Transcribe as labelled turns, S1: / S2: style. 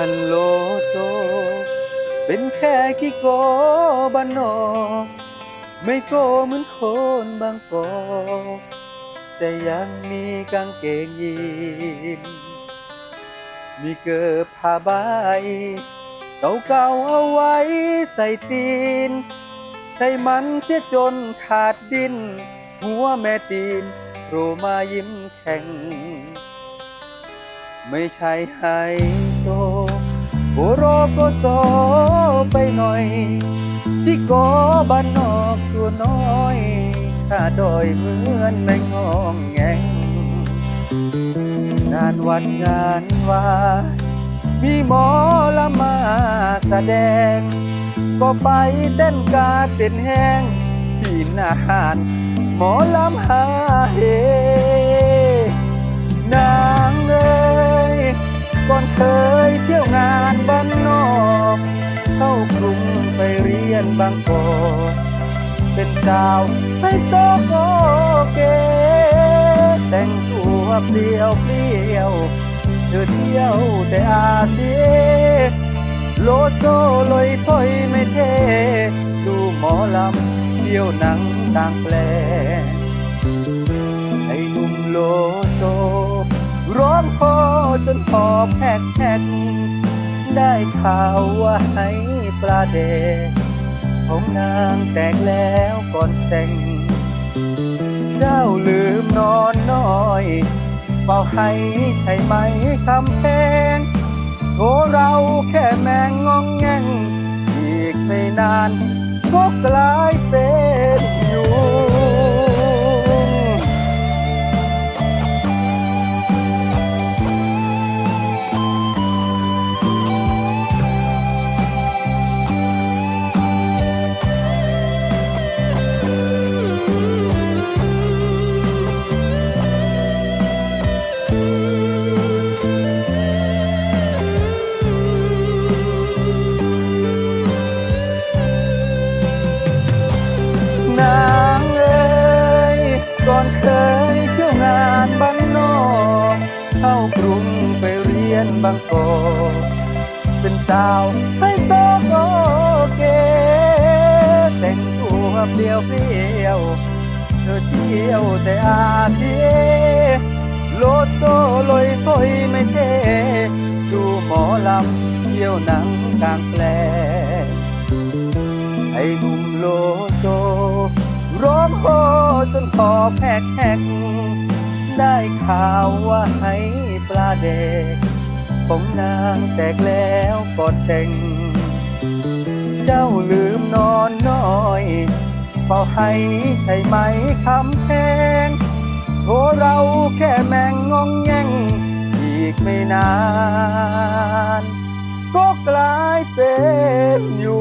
S1: านโลโซ เป็นแค่ขี้โกบ้านนอกไม่โกเหมือนคนบางกอกแต่ยังมีกางเกงยีนมีเกิบผ้าใบเก่าๆเอาไว้ใส่ตีน ใส่มันเสียจนขาดดิน หัวแม่ตีนโผล่มายิ้มแข่งไม่ใช่ไฮโซ โกโรโกโซไปหน่อย ที่โกบ้านนอกตัวน้อยข้าดอยเหมือนไม่งองแงงงานวัดงานวามีหมอละมาแสดง ก็ไปเต้นกาเต้นแห้งที่นาหาร หมอลำหาเฮนางเอ้ยก่อนเคยเที่ยว บางกอกเป็นสาวให้โซโกเกแต่งตัวเปลี่ยวเปลี่ยวเธอเที่ยวแต่อาเซียโลโซลอยถอยไม่เท ดูหมอลำเที่ยวหนังต่างแปลงไอ้หนุ่มโลโซร้องพอจนหอบแหกแหกได้ข่าวว่าให้ปลาเดก นางแตกแล้วก่อนแต่ง เจ้าลืมนอนน้อยเป่าให้ใช่ไหมคำแพงโทเราแค่แมงงองแงง อีกไม่นานก็กลาย สาวให้โตโกเกแต่งตัวเปลี่ยวเปลี่ยวเธอเที่ยวแต่อาเทียโลดโซลอยถอยไม่เทดูหมอลำเที่ยวหนังกลางแปลงไอ้หนุ่มโลโซร้องโฮจนคอแพกแหกได้ข่าวว่าให้ปลาเด็ก ของนางแตกแล้วกอดแต่ง เจ้าลืมนอนน้อยเฝ้าให้ใช่ไหมคำแพงโทเราแค่แมงงองแงงอีกไม่นาน ก็กลายเป็นอยู่